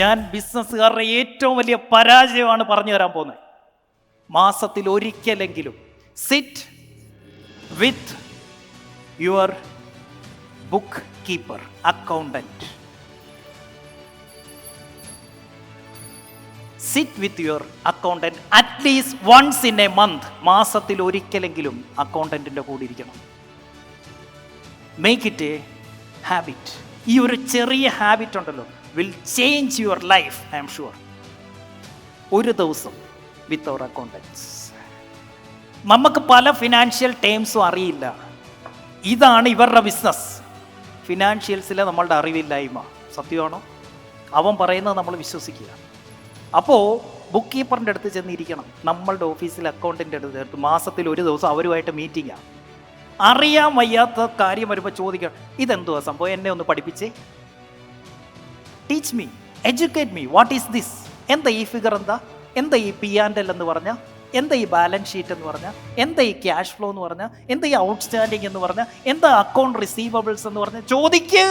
ഞാൻ ബിസിനസ്സുകാരുടെ ഏറ്റവും വലിയ പരാജയമാണ് പറഞ്ഞു തരാൻ പോകുന്നത്. മാസത്തിൽ ഒരിക്കലെങ്കിലും sit with your bookkeeper accountant sit with your accountant at least once in a month മാസത്തിൽ ഒരിക്കലെങ്കിലും അക്കൗണ്ടന്റിന്റെ കൂടെ ഇരിക്കണം. മേക്ക് ഇറ്റ് എ ഹാബിറ്റ് ഈ ഒരു ചെറിയ ഹാബിറ്റ് ഉണ്ടല്ലോ. Will change your life I'm sure ഒരു ദിവസം വിത്ത് അവർ അക്കൗണ്ടൻസ് നമുക്ക് പല ഫിനാൻഷ്യൽ ടേംസും അറിയില്ല. ഇതാണ് ഇവരുടെ ബിസിനസ് ഫിനാൻഷ്യൽസിലെ നമ്മളുടെ അറിവില്ലായ്മ. സത്യമാണോ? അവൻ പറയുന്നത് നമ്മൾ വിശ്വസിക്കുക. അപ്പോൾ ബുക്ക് കീപ്പറിന്റെ അടുത്ത് ചെന്നിരിക്കണം. നമ്മളുടെ ഓഫീസിൽ അക്കൗണ്ടിന്റെ അടുത്ത്. മാസത്തിൽ ഒരു ദിവസം അവരുമായിട്ട് മീറ്റിംഗാണ് അറിയാൻ വയ്യാത്ത കാര്യം വരുമ്പോൾ ചോദിക്കണം ഇതെന്തുവാ സംഭവം? എന്നെ ഒന്ന് പഠിപ്പിച്ചേ. Teach me educate me what is this എന്താ ഈ ഫിഗർ എന്താ? എന്താ ഈ പി ആൻഡ് എൽ എന്ന് പറഞ്ഞാൽ എന്താ ഈ ബാലൻസ് ഷീറ്റ് എന്ന് പറഞ്ഞാൽ എന്താ ഈ ക്യാഷ് ഫ്ലോ എന്ന് പറഞ്ഞാൽ എന്താ ഈ ഔട്ട്സ്റ്റാൻഡിങ് എന്ന് പറഞ്ഞാൽ എന്താ അക്കൗണ്ട് റിസീവബിൾസ് എന്ന് പറഞ്ഞാൽ ചോദിക്ക്.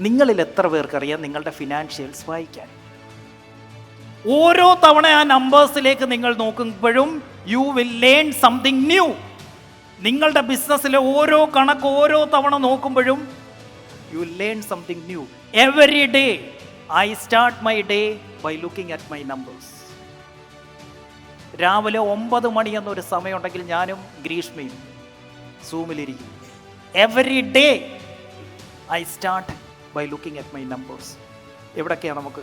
നിങ്ങളിൽ എത്ര പേർക്കറിയാം നിങ്ങളുടെ ഫിനാൻഷ്യൽസ് വായിക്കാൻ? ഓരോ തവണ ആ നമ്പേഴ്സിലേക്ക് നിങ്ങൾ നോക്കുമ്പോഴും you will learn something new നിങ്ങളുടെ ബിസിനസ്സിലെ ഓരോ കണക്ക് ഓരോ തവണ നോക്കുമ്പോഴും you learn something new every day I start my day by looking at my numbers രാവിലെ ഒമ്പത് മണി എന്നൊരു സമയമുണ്ടെങ്കിൽ ഞാനും ഗ്രീഷ്മയും സൂമിലിരിക്കും. Every day I start by looking at my numbers എവിടൊക്കെയാണ് നമുക്ക്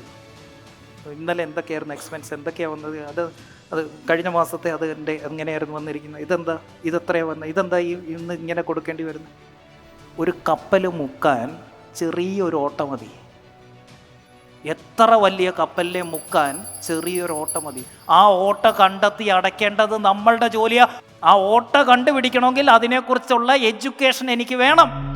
ഇന്നലെ എന്തൊക്കെയായിരുന്നു എക്സ്പെൻസ് എന്തൊക്കെയാണ് വന്നത്? അത് അത് കഴിഞ്ഞ മാസത്തെ അത് എന്റെ എങ്ങനെയായിരുന്നു വന്നിരിക്കുന്നത്? ഇതെന്താ ഇതെത്രയാണ് വന്നത്? ഇതെന്താ ഈ ഇന്ന് ഇങ്ങനെ കൊടുക്കേണ്ടി വരുന്നത്? ഒരു കപ്പൽ മുക്കാൻ ചെറിയൊരു ഓട്ട മതി. എത്ര വലിയ കപ്പലിനെ മുക്കാൻ ചെറിയൊരു ഓട്ട മതി. ആ ഓട്ട കണ്ടെത്തി അടയ്ക്കേണ്ടത് നമ്മളുടെ ജോലിയാണ് ആ ഓട്ട കണ്ടുപിടിക്കണമെങ്കിൽ അതിനെക്കുറിച്ചുള്ള എഡ്യൂക്കേഷൻ എനിക്ക് വേണം.